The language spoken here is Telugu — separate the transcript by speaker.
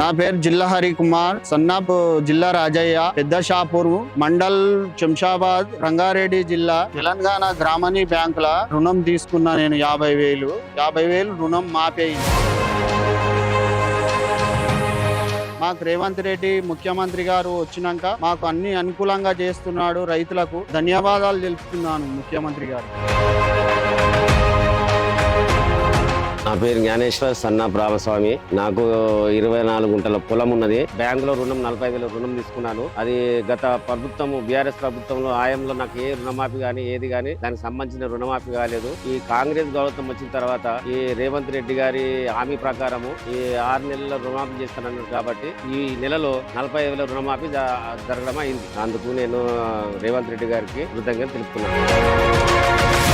Speaker 1: నా పేరు జిల్లా హరి కుమార్ సన్నాప్ జిల్లా రాజయ్య. పెద్ద షాపూర్ మండల్ శంషాబాద్ రంగారెడ్డి జిల్లా. తెలంగాణ గ్రామీణ బ్యాంకుల రుణం తీసుకున్నా నేను యాభై వేలు. యాభై వేలు రుణం మాపేయింది మాకు రేవంత్ రెడ్డి ముఖ్యమంత్రి గారు వచ్చినాక మాకు అన్ని అనుకూలంగా చేస్తున్నాడు రైతులకు. ధన్యవాదాలు తెలుపుతున్నాను ముఖ్యమంత్రి గారు.
Speaker 2: పేరు జ్ఞానేశ్వర్ సన్నా ప్రామస్వామి నాకు ఇరవై నాలుగు గుంటల పొలం ఉన్నది. బ్యాంకులో రుణం నలభై వేల రుణం తీసుకున్నాను. అది గత ప్రభుత్వం బీఆర్ఎస్ ప్రభుత్వంలో ఆయంలో నాకు ఏ రుణమాఫీ గానీ ఏది గానీ దానికి సంబంధించిన రుణమాఫీ కాలేదు. ఈ కాంగ్రెస్ ప్రభుత్వం వచ్చిన తర్వాత ఈ రేవంత్ రెడ్డి గారి హామీ ప్రకారము ఈ ఆరు నెలల రుణమాఫీ చేస్తానన్నారు కాబట్టి ఈ నెలలో నలభై వేల రుణమాఫీ జరగడం అయింది. అందుకు నేను రేవంత్ రెడ్డి గారికి కృతజ్ఞత తెలుపుతున్నాను.